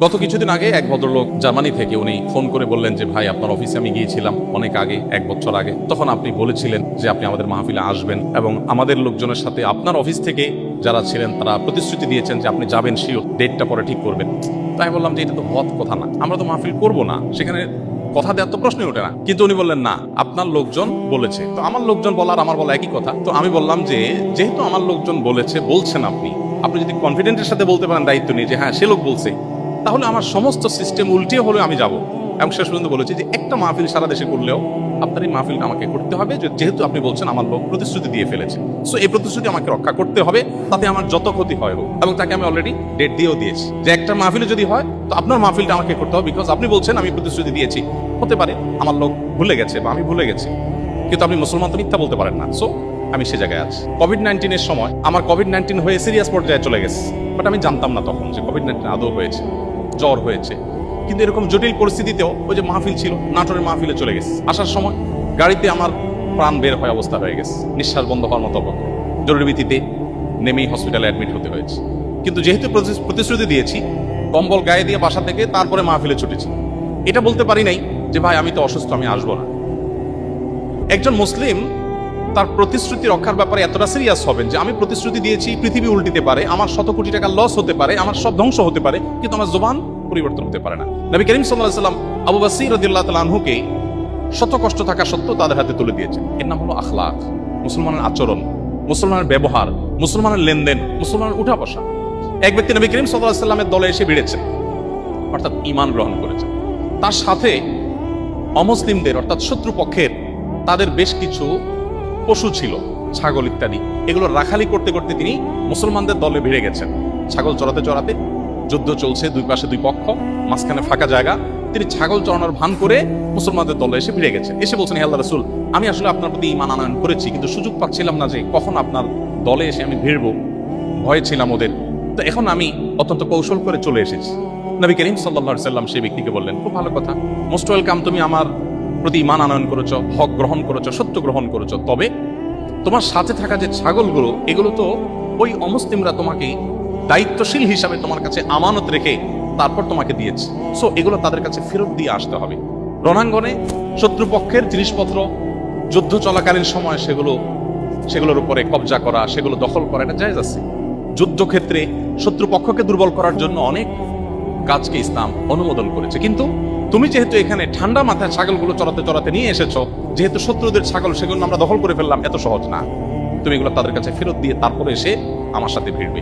গত কিছুদিন আগে এক ভদ্রলোক জার্মানি থেকে উনি ফোন করে বললেন যে, ভাই, আপনার অফিসে আমি গিয়েছিলাম অনেক আগে, এক বছর আগে। তখন আপনি বলেছিলেন যে, আপনি আমাদের মাহফিলে আসবেন এবং আমাদের লোকজনের সাথে আপনার অফিস থেকে যারা ছিলেন, তারা প্রতিশ্রুতি দিয়েছেন যে, আপনি যাবেন শিওর ডেটটা পরে ঠিক করবেন। তাই বললাম যে, এটা তো হত কথা না। আমরা তো মাহফিল করব না। সেখানে কথা দেওয়ার তো প্রশ্নই ওঠে না। কিন্তু উনি বললেন, না, আপনার লোকজন বলেছে। তো আমার লোকজন বলার আমার বলা একই কথা। তো আমি বললাম যে, যেহেতু আমার লোকজন বলেছে, বলছেন আপনি আপনি যদি কনফিডেন্টের সাথে বলতে পারেন দায়িত্ব নিয়ে যে হ্যাঁ সে লোক বলছে। তাহলে আমার সমস্ত সিস্টেম উল্টে হলেও আমি যাব। এবং শেষ পর্যন্ত বলেছি যে একটা মাহফিল সারা দেশে করলেও আপনার এই মাহফিলটা আমাকে করতে হবে যেহেতু আপনি বলছেন আমার লোক প্রতিশ্রুতি দিয়ে ফেলেছে। সো এই প্রতিশ্রুতি আমাকে রক্ষা করতে হবে, তাতে আমার যত ক্ষতি হয় হোক। এবং তাকে আমি অলরেডি ডেট দিয়েও দিয়েছি। যে একটা মাহফিলে যদি হয়, তো আপনার মাহফিলটা আমাকে করতে হবে বিকজ আপনি বলছেন আমি প্রতিশ্রুতি দিয়েছি। হতে পারে আমার লোক ভুলে গেছে বা আমি ভুলে গেছি। কিন্তু আপনি মুসলমান তো মিথ্যা বলতে পারেন না। সো আমি সে জায়গায় আছি। কোভিড নাইন্টিনের সময় আমার কোভিড নাইন্টিন হয়ে সিরিয়াস পর্যায়ে চলে গেছে। বাট আমি জানতাম না তখন যে কোভিড নাইন্টিন আদৌ হয়েছে। জ্বর হয়েছে। কিন্তু এরকম জটিল পরিস্থিতিতেও ওই যে মাহফিল ছিল, নাটোরের মাহফিলে চলে গেছে। আসার সময় গাড়িতে আমার প্রাণ বের হয়ে অবস্থা হয়ে গেছে। নিঃশ্বাস বন্ধ হওয়ার মতো। জরুরি ভিত্তিতে নেমেই হসপিটালে অ্যাডমিট হতে হয়েছে। কিন্তু যেহেতু প্রতি- প্রতিশ্রুতি দিয়েছি, কম্বল গায়ে দিয়ে বাসা থেকে তারপরে মাহফিলে ছুটেছি। এটা বলতে পারি নাই যে, ভাই, আমি তো অসুস্থ, আমি আসব না। একজন মুসলিম তার প্রতিশ্রুতি রক্ষার ব্যাপারে এতটা সিরিয়াস হবেন যে আমি প্রতিশ্রুতি দিয়েছি, পৃথিবী উল্টিতে পারে, আমার শত কোটি টাকা লস হতে পারে, আমার সব ধ্বংস হতে পারে, কিন্তু আমার জবান পরিবর্তন হতে পারে না। নবী করিম সাল্লাহ সাল্লাম আবু বাসির রদিল্লাহ তালাহুকে শত কষ্ট থাকা সত্ত্বেও তাদের হাতে তুলে দিয়েছেন। এর নাম হলো আখলাক, মুসলমানের আচরণ, মুসলমানের ব্যবহার, মুসলমানের লেনদেন, মুসলমানের উঠা বসা এক ব্যক্তি নবী করিম সাল্লাহ সাল্লামের দলে এসে ভিড়েছেন অর্থাৎ ইমান গ্রহণ করেছেন তার সাথে অমুসলিমদের, অর্থাৎ শত্রুপক্ষের, তাদের বেশ কিছু পশু ছিল, ছাগল ইত্যাদি। এগুলো রাখালি করতে করতে তিনি মুসলমানদের দলে ভিড়ে গেছেন। ছাগল চড়াতে চড়াতে যুদ্ধ চলছে, দুই পাশে দুই পক্ষ, মাঝখানে ফাঁকা জায়গা। তিনি ছাগল চড়ানোর ভান করে মুসলমানদের দলে এসে ভিড়ে গেছেন। এসে বলছেন আল্লাহ রসুল, আমি আসলে আপনার প্রতি ইমান আনয়ন করেছি, কিন্তু সুযোগ পাচ্ছিলাম না যে কখন আপনার দলে এসে আমি ভিড়বো। ভয়ে ছিলাম ওদের। তো এখন আমি অত্যন্ত কৌশল করে চলে এসেছি। নবী করিম সাল্লা সাল্লাম সেই ব্যক্তিকে বললেন, খুব ভালো কথা। মোস্ট ওয়েলকাম তুমি আমার প্রতি ইমান আনয়ন করেছ, হক গ্রহণ করেছ, সত্য গ্রহণ করেছ, তবে তোমার সাথে থাকা যে ছাগলগুলো, এগুলো তো ওই অমুসলিমরা তোমাকে দায়িত্বশীল হিসাবে তোমার কাছে আমানত রেখে তারপর তোমাকে দিয়েছে। সো এগুলো তাদের কাছে ফেরত দিয়ে আসতে হবে। রণাঙ্গনে শত্রুপক্ষের জিনিসপত্র, যুদ্ধ চলাকালীন সময় সেগুলো, সেগুলোর উপরে কবজা করা, সেগুলো দখল করা, এটা জায়েজ আছে। যুদ্ধক্ষেত্রে শত্রুপক্ষকে দুর্বল করার জন্য অনেক কাজকে ইসলাম অনুমোদন করেছে। কিন্তু তুমি যেহেতু এখানে ঠান্ডা মাথায় ছাগলগুলো চড়াতে চড়াতে নিয়ে এসেছ, যেহেতু শত্রুদের ছাগল সেগুলো আমরা দখল করে ফেললাম, এত সহজ না। তুমি এগুলো তাদের কাছে ফেরত দিয়ে তারপরে এসে আমার সাথে ভিড়বে।